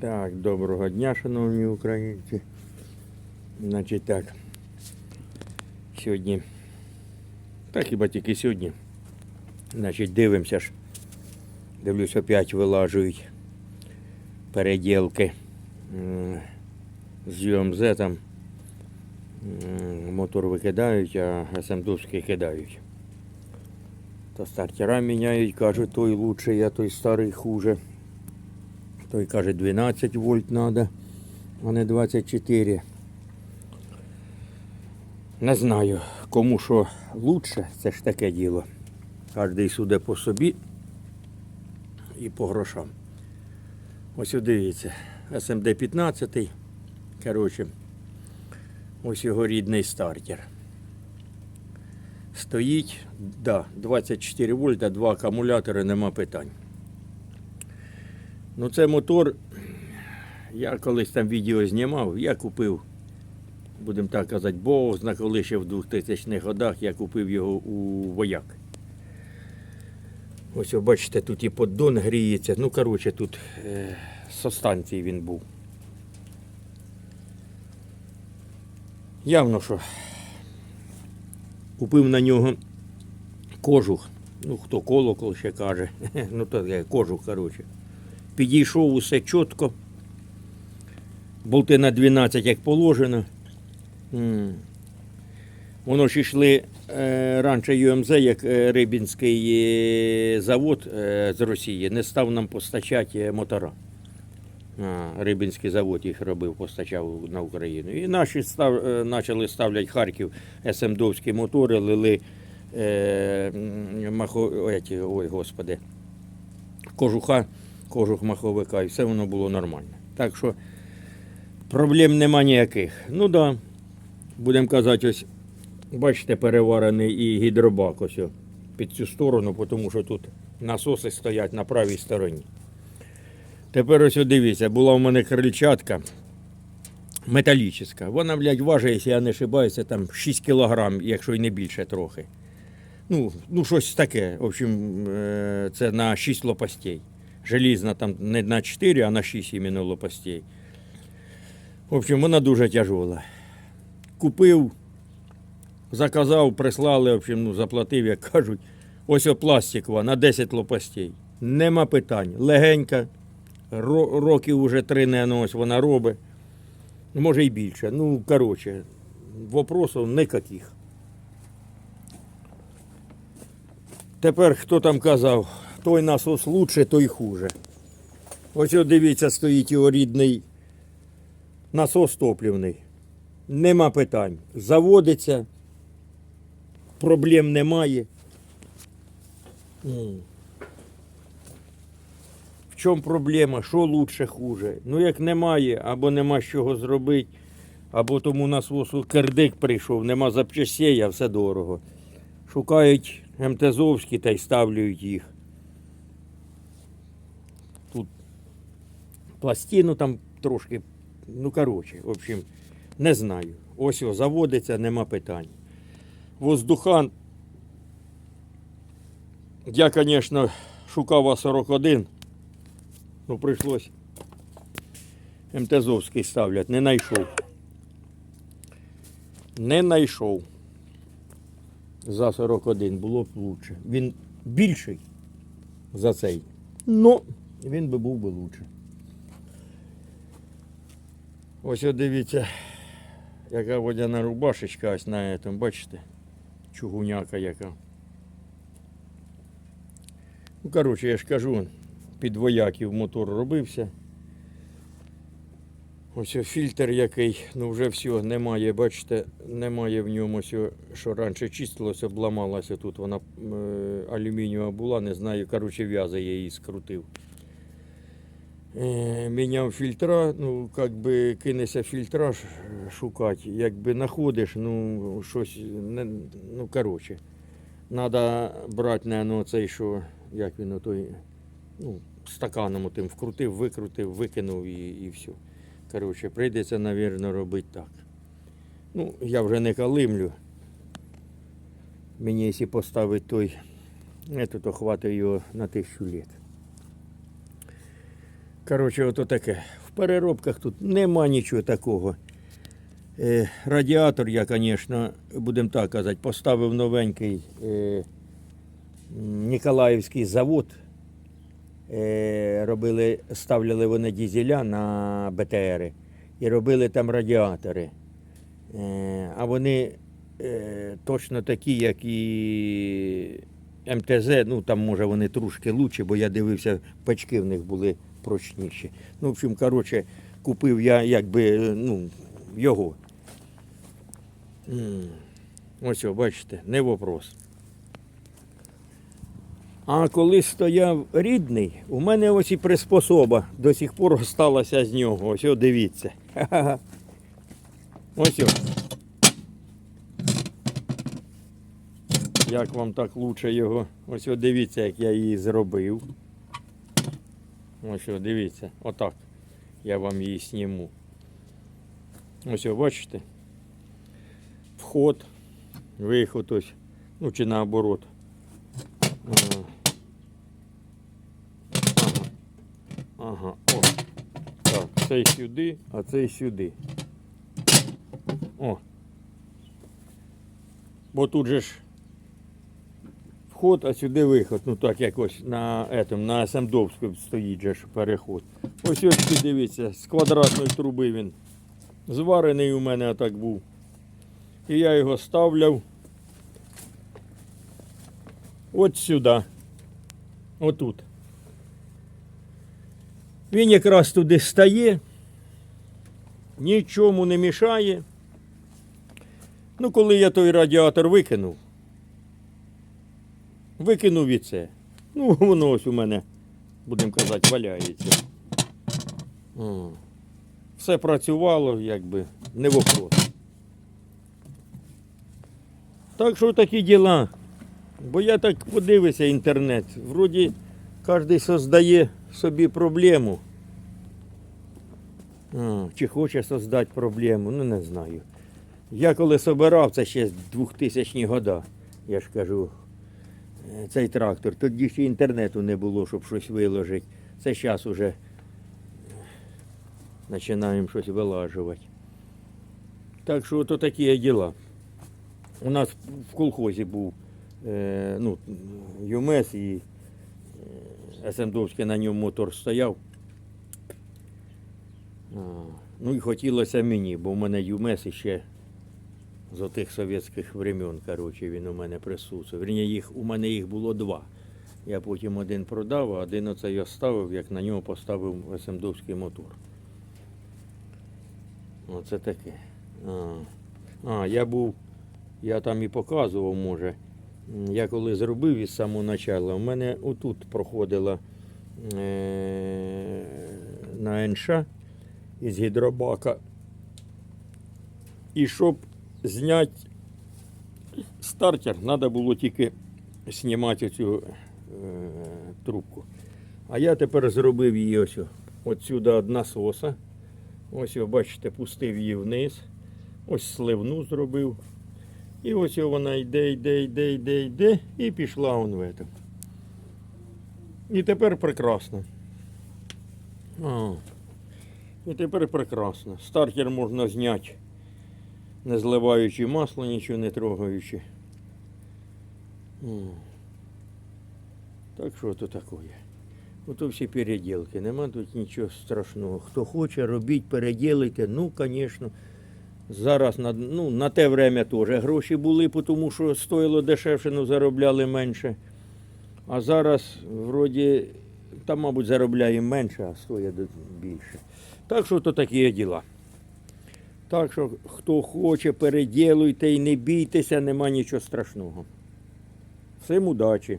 Так, доброго дня, шановні українці. Значить так. Сьогодні. Так хіба тільки сьогодні. Значить, дивимося ж. Дивлюсь, опять вилажують переділки з ЮМЗ там. Мотор викидають, а СМДовський кидають. То стартера міняють, кажуть, той лучший, а той старий хуже. Той каже 12 вольт треба, а не 24. Не знаю, кому що лучше, це ж таке діло. Кожний суде по собі і по грошам. Ось дивіться, SMD 15. Коротше, ось його рідний стартер. Стоїть, да, 24 вольта, два акумулятори, нема питань. Ну, це мотор. Я колись там відео знімав, я купив, будемо так казати, Бог зна коли ще в 2000-х годах я купив його у вояк. Ось ви бачите, тут і поддон гріється. Ну, коротше, тут е, со станції він був. Явно, що купив на нього кожух. Ну, хто колокол ще каже. Ну, то кожух, коротше. Підійшов усе чітко. Болти на 12, як положено. Воно ж йшли е, раніше ЮМЗ, як е, Рибінський е, завод з Росії, не став нам постачати мотора. Рибінський завод їх робив, постачав на Україну. І наші став, почали ставляти Харків СМДовські мотори, лили е, махо, ой, господи, кожуха, кожух маховика, і все воно було нормально. Так що проблем нема ніяких. Ну да, будемо казати, ось, бачите, переварений і гідробак ось під цю сторону, тому що тут насоси стоять на правій стороні. Тепер ось дивіться, була в мене крильчатка металічна. Вона, блядь, важить, якщо я не ошибаюся, там 6 кілограм, якщо й не більше трохи. Ну, ну щось таке. В общем, е, це на 6 лопастей. Желізна там не на 4, а на 6 іменно лопастей. В общем, вона дуже тяжола. Купив, заказав, прислали, в общем, ну, заплатив, як кажуть. Ось пластикова на 10 лопастей. Нема питань. Легенька. Років уже три, не ось вона робить. Може і більше. Ну, коротше, вопросів ніяких. Тепер хто там казав, той насос лучше, той хуже. Ось дивіться, стоїть його рідний насос топливний. Нема питань. Заводиться, проблем немає. В чому проблема? Що лучше, хуже? Ну як немає, або нема чого зробити, або тому насосу кердик прийшов, нема запчастей, а все дорого. Шукають МТЗовські та й ставлюють їх. Пластину там трошки, ну коротше, в общем, не знаю. Ось о, заводиться, нема питань. Воздухан. Я, звісно, шукав А41. Ну, прийшлось МТЗовський ставлять, не знайшов. Не знайшов. За 41 було б лучше. Він більший за цей. Ну, він би був би лучше. Ось от дивіться, яка водяна рубашечка ось на этом, бачите? Чугуняка яка. Ну, коротше, я ж кажу, під вояків мотор робився. Ось фільтр який, ну вже все, немає, бачите, немає в ньому, ось, що раніше чистилося, обламалося тут. Вона е, алюмінієва була, не знаю, коротше, в'язи я її скрутив. Е, міняв фільтра, ну, як би кинешся фільтра шукати, якби знаходиш, ну, щось, не, ну, коротше. Треба брати, наверное, цей, що, як він, той, ну, стаканом тим вкрутив, викрутив, викинув і, і все. Коротше, прийдеться, мабуть, робити так. Ну, я вже не калимлю. Мені, якщо поставити той, то хватить його на тисячу літ. Коротше, ото таке. В переробках тут нема нічого такого. Е, радіатор я, звісно, будемо так казати, поставив новенький е, Ніколаївський завод. Е, робили, ставляли вони дізеля на БТРи і робили там радіатори. Е, а вони е, точно такі, як і МТЗ, ну там може вони трошки лучше, бо я дивився, печки в них були прочніші. Ну, в общем, коротше, купив я якби е, ну, його. Ось, о, бачите, не вопрос. А коли стояв рідний, у мене ось і приспособа до сих пор осталася з нього. Ось, о, дивіться. Ось. О. Як вам так лучше його? Ось о, дивіться, як я її зробив. Ось о, дивіться, отак. Я вам її сніму. Ось о, бачите? Вход, виход ось. Ну чи наоборот. Ага. Ага. О. Так, цей сюди, а цей сюди. О. Бо тут же ж вход, а сюди виход. Ну так якось на этом, на Самдовську стоїть же переход. Ось ось дивіться, з квадратної труби він зварений у мене так був. І я його ставляв от сюди. Отут. Він якраз туди стає, нічому не мішає. Ну, коли я той радіатор викинув, викинув і це. Ну, воно ось у мене, будемо казати, валяється. О. Все працювало, якби, не вопрос. Так що такі діла. Бо я так подивився інтернет. Вроді кожен создає собі проблему. А, чи хоче создати проблему, ну не знаю. Я коли собирав, це ще з 2000 года, я ж кажу, цей трактор, тоді ще інтернету не було, щоб щось виложити. Це зараз уже починаємо щось вилажувати. Так що то такі діла. У нас в колхозі був е, ну, ЮМЕС і е, СМДовський на ньому мотор стояв. Ну і хотілося мені, бо в мене ЮМЕС ще з отих совєтських времен, коротше, він у мене присутствує. Вірні, їх, у мене їх було два. Я потім один продав, а один оцей оставив, як на нього поставив СМДовський мотор. Оце таке. А, а я був, я там і показував, може. Я коли зробив із самого начала, у мене отут проходила е- на НШ із гідробака. І щоб зняти стартер, треба було тільки знімати цю е- трубку. А я тепер зробив її ось о- отсюди від насоса. Ось, о, бачите, пустив її вниз. Ось сливну зробив. І ось вона йде, йде, йде, йде, йде, і пішла он в этом. І тепер прекрасно. А, і тепер прекрасно. Стартер можна зняти, не зливаючи масло, нічого не трогаючи. Так що то таке? Ото всі переділки, нема тут нічого страшного. Хто хоче, робіть, переділите. Ну, звісно, зараз на, ну, на те время теж гроші були, тому що стоїло дешевше, ну заробляли менше. А зараз, вроді, там, мабуть, заробляємо менше, а стоїть більше. Так що то такі діла. Так що, хто хоче, переділуйте і не бійтеся, нема нічого страшного. Всім удачі!